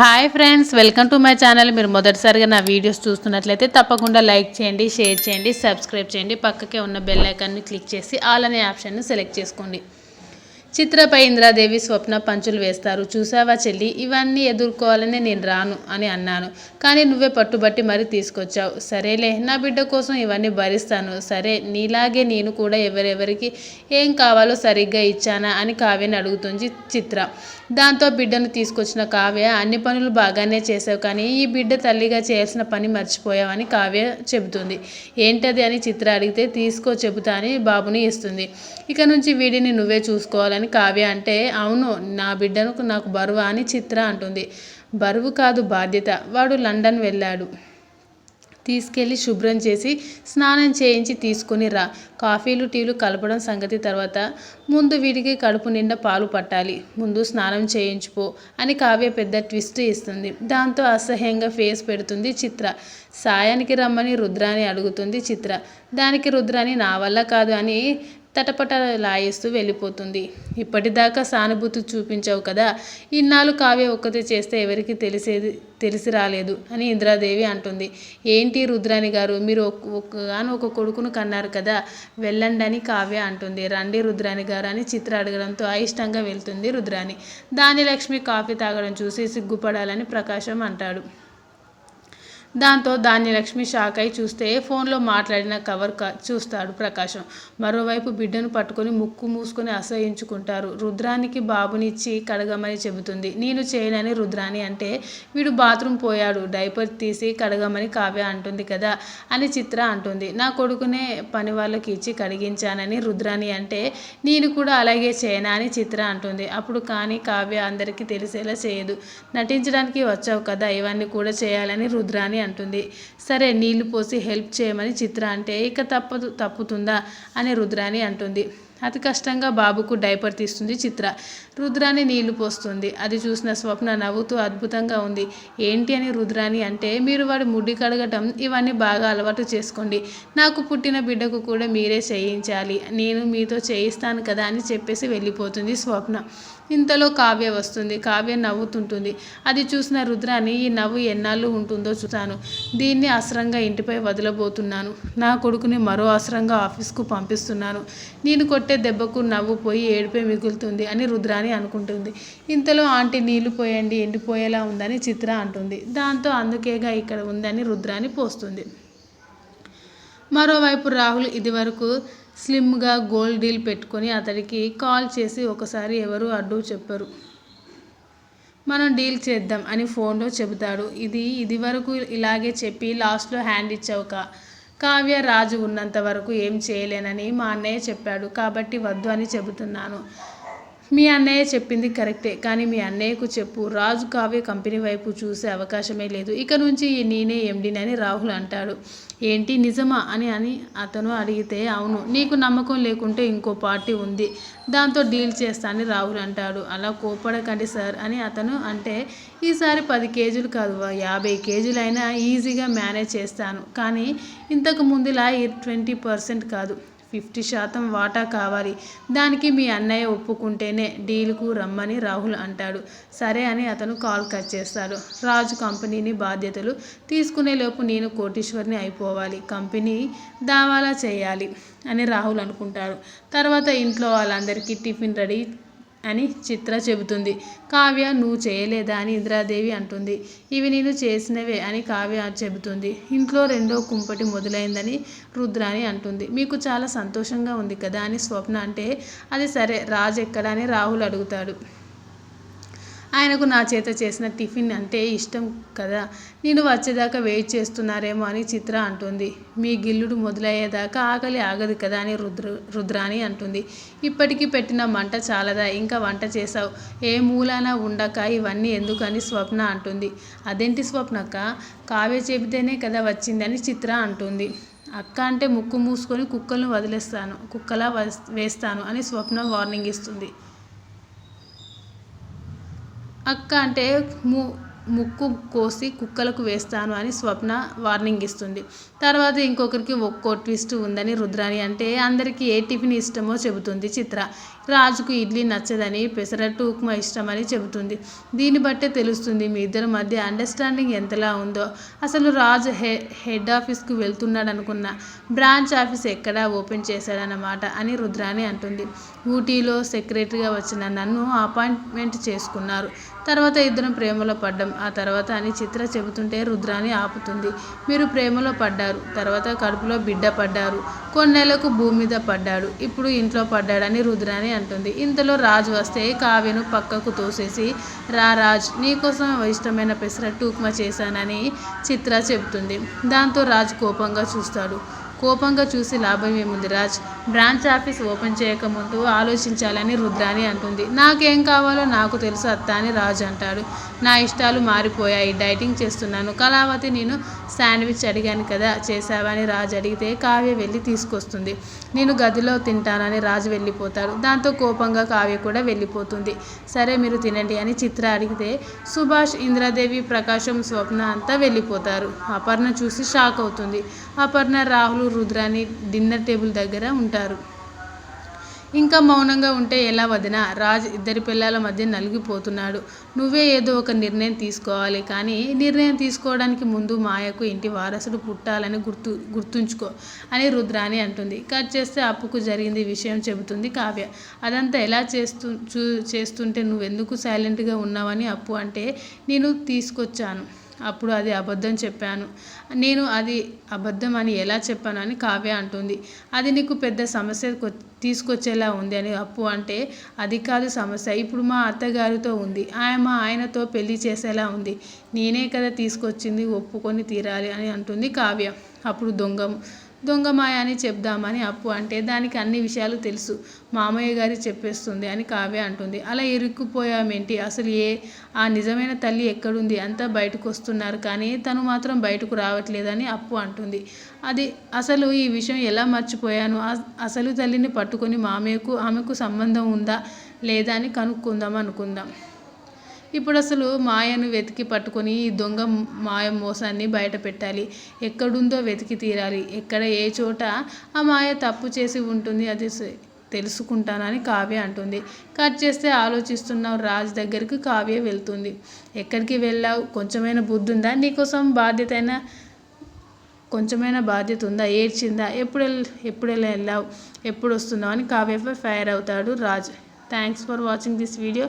Hi friends welcome to my channel మీరు మొదటిసారిగా నా వీడియోస్ చూస్తున్నట్లయితే తప్పకుండా లైక్ చేయండి షేర్ చేయండి సబ్స్క్రైబ్ చేయండి. పక్కకే ఉన్న బెల్ ఐకాన్ని క్లిక్ చేసి ఆల్ అనే ఆప్షన్ను సెలెక్ట్ చేసుకోండి. చిత్రపై ఇంద్రాదేవి స్వప్న పంచులు వేస్తారు. చూసావా చెల్లి? ఇవన్నీ ఎదుర్కోవాలని నేను రాను అని అన్నాను. కానీ నువ్వే పట్టుబట్టి మరీ తీసుకొచ్చావు. సరేలే నా బిడ్డ కోసం ఇవన్నీ భరిస్తాను. సరే నీలాగే నేను కూడా ఎవరెవరికి ఏం కావాలో సరిగ్గా ఇచ్చానా అని కావ్యని అడుగుతుంది చిత్ర. దాంతో బిడ్డను తీసుకొచ్చిన కావ్య అన్ని పనులు బాగానే చేసావు కానీ ఈ బిడ్డ తల్లిగా చేయాల్సిన పని మర్చిపోయావని కావ్య చెబుతుంది. ఏంటది? అని చిత్ర అడిగితే తీసుకో చెబుతా అని బాబుని ఇస్తుంది. ఇక నుంచి వీడిని నువ్వే చూసుకోవాలని కావ్య అంటే అవును నా బిడ్డను నాకు బరువు అని చిత్ర అంటుంది. బరువు కాదు బాధ్యత వాడు లండన్ వెళ్ళాడు. తీసుకెళ్ళి శుభ్రం చేసి స్నానం చేయించి తీసుకొని రా. కాఫీలు టీలు కలపడం సంగతి తర్వాత ముందు వీడికి కడుపు నిండా పాలు పట్టాలి. ముందు స్నానం చేయించుకో అని కావ్య పెద్ద ట్విస్ట్ ఇస్తుంది. దాంతో అసహ్యంగా ఫేస్ పెడుతుంది చిత్ర. సాయానికి రమ్మని రుద్రాని అడుగుతుంది చిత్ర. దానికి రుద్రాని నా వల్ల కాదు అని తటపట లాయేస్తూ వెళ్ళిపోతుంది. ఇప్పటిదాకా సానుభూతి చూపించావు కదా ఇన్నాళ్ళు కావ్య ఒక్కతే చేస్తే ఎవరికి తెలిసేది తెలిసి రాలేదు అని ఇంద్రాదేవి అంటుంది. ఏంటి రుద్రాని గారు మీరు ఒక్కగాను ఒక కొడుకును కన్నారు కదా వెళ్ళండి అని కావ్య అంటుంది. రండి రుద్రాని గారు అని చిత్ర అడగడంతో అయిష్టంగా వెళ్తుంది రుద్రాని దాని లక్ష్మి కాఫీ తాగడం చూసి సిగ్గుపడాలని ప్రకాశం అంటాడు. దాంతో ధాన్యలక్ష్మి షాక్ అయి చూస్తే ఫోన్లో మాట్లాడిన కవర్ క చూస్తాడు ప్రకాశం. మరోవైపు బిడ్డను పట్టుకొని ముక్కు మూసుకొని అసహించుకుంటారు రుద్రానికి బాబునిచ్చి కడగమని చెబుతుంది. నేను చేయనని రుద్రాని అంటే వీడు బాత్రూమ్ పోయాడు. డైపర్ తీసి కడగమని కావ్య అంటుంది కదా అని చిత్ర అంటుంది. నా కొడుకునే పని వాళ్ళకి ఇచ్చి కడిగించానని రుద్రాని అంటే నేను కూడా అలాగే చేయనా అని చిత్ర అంటుంది. అప్పుడు కానీ కావ్య అందరికీ తెలిసేలా చేయదు. నటించడానికి వచ్చావు కదా. ఇవన్నీ కూడా చేయాలని రుద్రాని అంటుంది. సరే నీళ్ళు పోసి హెల్ప్ చేయమని చిత్ర అంటే ఇక తప్పదు తప్పుతుందా అని రుద్రాని అంటుంది. అతి కష్టంగా బాబుకు డైపర్ తీస్తుంది చిత్ర. రుద్రాని నీళ్ళు పోస్తుంది. అది చూసిన స్వప్న నవ్వుతూ అద్భుతంగా ఉంది. ఏంటి అని రుద్రాని అంటే మీరు వాడి ముడి కడగటం ఇవన్నీ బాగా అలవాటు చేసుకోండి. నాకు పుట్టిన బిడ్డకు కూడా మీరే చేయించాలి. నేను మీతో చేయిస్తాను కదా అని చెప్పేసి వెళ్ళిపోతుంది స్వప్న. ఇంతలో కావ్య వస్తుంది. కావ్య నవ్వుతుంటుంది. అది చూసిన రుద్రాని ఈ నవ్వు ఎన్నాళ్ళు ఉంటుందో చూస్తాను దీన్ని అసరంగా ఇంటిపై వదలబోతున్నాను. నా కొడుకుని మరో అసరంగా ఆఫీస్కు పంపిస్తున్నాను. నేను కొట్టే దెబ్బకు నవ్వు పోయి ఏడిపే మిగులుతుంది అని రుద్రాని అనుకుంటుంది. ఇంతలో ఆంటీ నీళ్ళు పోయండి ఎండిపోయేలా ఉందని చిత్ర అంటుంది. దాంతో అందుకేగా ఇక్కడ ఉందని రుద్రాని పోస్తుంది. మరోవైపు రాహుల్ ఇదివరకు స్లిమ్గా గోల్డ్ డీల్ పెట్టుకొని అతడికి కాల్ చేసి ఒకసారి ఎవరు అడ్డు చెప్పరు. మనం డీల్ చేద్దాం అని ఫోన్లో చెబుతాడు. ఇది ఇది వరకు ఇలాగే చెప్పి లాస్ట్లో హ్యాండ్ ఇచ్చావు కా? కావ్య రాజు ఉన్నంత వరకు ఏం చేయలేనని మా అన్నయ్య చెప్పాడు. కాబట్టి వద్దు అని చెబుతున్నాను. మీ అన్నయ్య చెప్పింది కరెక్టే కానీ మీ అన్నయ్యకు చెప్పు. రాజు కావ్య కంపెనీ వైపు చూసే అవకాశమే లేదు. ఇక నుంచి నేనే ఎండిని అని రాహుల్ అంటాడు. ఏంటి నిజమా అని అని అతను అడిగితే అవును. నీకు నమ్మకం లేకుంటే ఇంకో పార్టీ ఉంది. దాంతో డీల్ చేస్తానని రాహుల్ అంటాడు. అలా కోపడకండి సార్ అని అతను అంటే ఈసారి పది కేజీలు కాదు యాభై కేజీలైనా ఈజీగా మేనేజ్ చేస్తాను. కానీ ఇంతకు ముందులా ట్వంటీ పర్సెంట్ కాదు. ఫిఫ్టీ శాతం వాటా కావాలి. దానికి మీ అన్నయ్య ఒప్పుకుంటేనే డీల్కు రమ్మని రాహుల్ అంటాడు. సరే అని అతను కాల్ కట్ చేస్తాడు. రాజు కంపెనీని బాధ్యతలు తీసుకునేలోపు నేను కోటీశ్వర్ని అయిపోవాలి. కంపెనీ దావాలా చేయాలి అని రాహుల్ అనుకుంటాడు. తర్వాత ఇంట్లో వాళ్ళందరికీ టిఫిన్ రెడీ అని చిత్ర చెబుతుంది. కావ్య నువ్వు చేయలేదా? అని ఇంద్రాదేవి అంటుంది. ఇవి నేను చేసినవే అని కావ్య చెబుతుంది. ఇంట్లో రెండో కుంపటి మొదలైందని రుద్రాని అంటుంది. మీకు చాలా సంతోషంగా ఉంది కదా అని స్వప్న అంటే అది సరే రాజు ఎక్కడ? అని రాహుల్ అడుగుతాడు. ఆయనకు నా చేత చేసిన టిఫిన్ అంటే ఇష్టం కదా. నేను వచ్చేదాకా వెయిట్ చేస్తున్నారేమో అని చిత్ర అంటుంది. మీ గిల్లుడు మొదలయ్యేదాకా ఆకలి ఆగదు కదా అని రుద్ర రుద్రాని అంటుంది. ఇప్పటికీ పెట్టిన మంట చాలదా? ఇంకా వంట చేసావు ఏ మూలాన ఉండక ఇవన్నీ ఎందుకని స్వప్న అంటుంది. అదేంటి స్వప్నక్క? కావ్య చెబితేనే కదా వచ్చిందని చిత్ర అంటుంది. అక్క అంటే ముక్కు మూసుకొని కుక్కలను వదిలేస్తాను కుక్కలా వేస్తాను అని స్వప్న వార్నింగ్ ఇస్తుంది. అక్క అంటే ము ముక్కు కోసి కుక్కలకు వేస్తాను అని స్వప్న వార్నింగ్ ఇస్తుంది. తర్వాత ఇంకొకరికి ఒక్కో ట్విస్ట్ ఉందని రుద్రాని అంటే అందరికీ ఏ టిఫిన్ ఇష్టమో చెబుతుంది చిత్ర. రాజుకు ఇడ్లీ నచ్చదని పెసరట్టు ఉప్మా ఇష్టమని చెబుతుంది. దీన్ని బట్టే తెలుస్తుంది మీ ఇద్దరి మధ్య అండర్స్టాండింగ్ ఎంతలా ఉందో. అసలు రాజు హె హెడ్ ఆఫీస్కు వెళ్తున్నాడు అనుకున్న బ్రాంచ్ ఆఫీస్ ఎక్కడా ఓపెన్ చేశాడన్నమాట అని రుద్రాని అంటుంది. ఊటీలో సెక్రటరీగా వచ్చిన నన్ను అపాయింట్మెంట్ చేసుకున్నారు. తర్వాత ఇద్దరం ప్రేమలో పడ్డం. ఆ తర్వాత అని చిత్ర చెబుతుంటే రుద్రాని ఆపుతుంది. మీరు ప్రేమలో పడ్డారు తర్వాత కడుపులో బిడ్డ పడ్డారు కొన్నేళ్ళకు భూమి మీద పడ్డాడు ఇప్పుడు ఇంట్లో పడ్డాడని రుద్రాని అంటుంది. ఇంతలో రాజు వస్తే కావ్యను పక్కకు తోసేసి రా రాజ్ నీకోసం ఇష్టమైన పెసరట్టు ఉప్మా చేశానని చిత్ర చెబుతుంది. దాంతో రాజు కోపంగా చూస్తాడు. కోపంగా చూసి లాభం ఏముంది రాజ్? బ్రాంచ్ ఆఫీస్ ఓపెన్ చేయకముందు ఆలోచించాలని రుద్రాని అంటుంది. నాకేం కావాలో నాకు తెలుసు అత్త అని రాజు అంటాడు. నా ఇష్టాలు మారిపోయాయి. డైటింగ్ చేస్తున్నాను. కళావతి నేను శాండ్విచ్ అడిగాను కదా చేసావా అని రాజు అడిగితే కావ్య వెళ్ళి తీసుకొస్తుంది. నేను గదిలో తింటానని రాజు వెళ్ళిపోతాడు. దాంతో కోపంగా కావ్య కూడా వెళ్ళిపోతుంది. సరే మీరు తినండి అని చిత్ర అడిగితే సుభాష్ ఇంద్రాదేవి ప్రకాశం స్వప్న అంతా వెళ్ళిపోతారు. అపర్ణ చూసి షాక్ అవుతుంది. అపర్ణ రాహుల్ రుద్రాని డిన్నర్ టేబుల్ దగ్గర ఉంటారు. ఇంకా మౌనంగా ఉంటే ఎలా వదిన? రాజ్ ఇద్దరి పిల్లల మధ్య నలిగిపోతున్నాడు. నువ్వే ఏదో ఒక నిర్ణయం తీసుకోవాలి కానీ నిర్ణయం తీసుకోవడానికి ముందు మాయకు ఇంటి వారసుడు పుట్టాలని గుర్తు గుర్తుంచుకో అని రుద్రాని అంటుంది. కట్ చేస్తే అప్పుకు జరిగింది విషయం చెబుతుంది కావ్య. అదంతా ఎలా చేస్తూ చూ చేస్తుంటే నువ్వెందుకు సైలెంట్గా ఉన్నావని అప్పు అంటే నేను తీసుకొచ్చాను. అప్పుడు అది అబద్ధం చెప్పాను. నేను అది అబద్ధం అని ఎలా చెప్పాను అని కావ్య అంటుంది. అది నీకు పెద్ద సమస్య తీసుకొచ్చేలా ఉంది అని అప్పు అంటే అది కాదు సమస్య. ఇప్పుడు మా అత్తగారితో ఉంది. ఆయన మా ఆయనతో పెళ్ళి చేసేలా ఉంది. నేనే కదా తీసుకొచ్చింది ఒప్పుకొని తీరాలి అని అంటుంది కావ్య. అప్పుడు దొంగ దొంగమాయ అని చెప్దామని అప్పు అంటే దానికి అన్ని విషయాలు తెలుసు. మామయ్య గారి చెప్పేస్తుంది అని కావ్య అంటుంది. అలా ఇరుక్కుపోయామేంటి? అసలు ఏ ఆ నిజమైన తల్లి ఎక్కడుంది? అంతా బయటకు వస్తున్నారు కానీ తను మాత్రం బయటకు రావట్లేదని అప్పు అంటుంది. అది అసలు ఈ విషయం ఎలా మర్చిపోయాను? అసలు తల్లిని పట్టుకొని మామయ్యకు ఆమెకు సంబంధం ఉందా లేదా అని కనుక్కుందాం అనుకుందాం. ఇప్పుడు అసలు మాయను వెతికి పట్టుకొని ఈ దొంగ మాయ మోసాన్ని బయట పెట్టాలి. ఎక్కడుందో వెతికి తీరాలి. ఎక్కడ ఏ చోట ఆ మాయ తప్పు చేసి ఉంటుంది అది తెలుసుకుంటానని కావ్య అంటుంది. కట్ చేస్తే ఆలోచిస్తున్న రాజ్ దగ్గరికి కావ్య వెళ్తుంది. ఎక్కడికి వెళ్ళావు? కొంచెమైనా బుద్ధి ఉందా నీకోసం బాధ్యత అయినా కొంచెమైనా బాధ్యత ఉందా ఏడ్చిందా? ఎప్పుడు ఎప్పుడు వెళ్ళావు? ఎప్పుడు వస్తున్నావు? అని కావ్యపై ఫైర్ అవుతాడు Raj. Thanks for watching this video.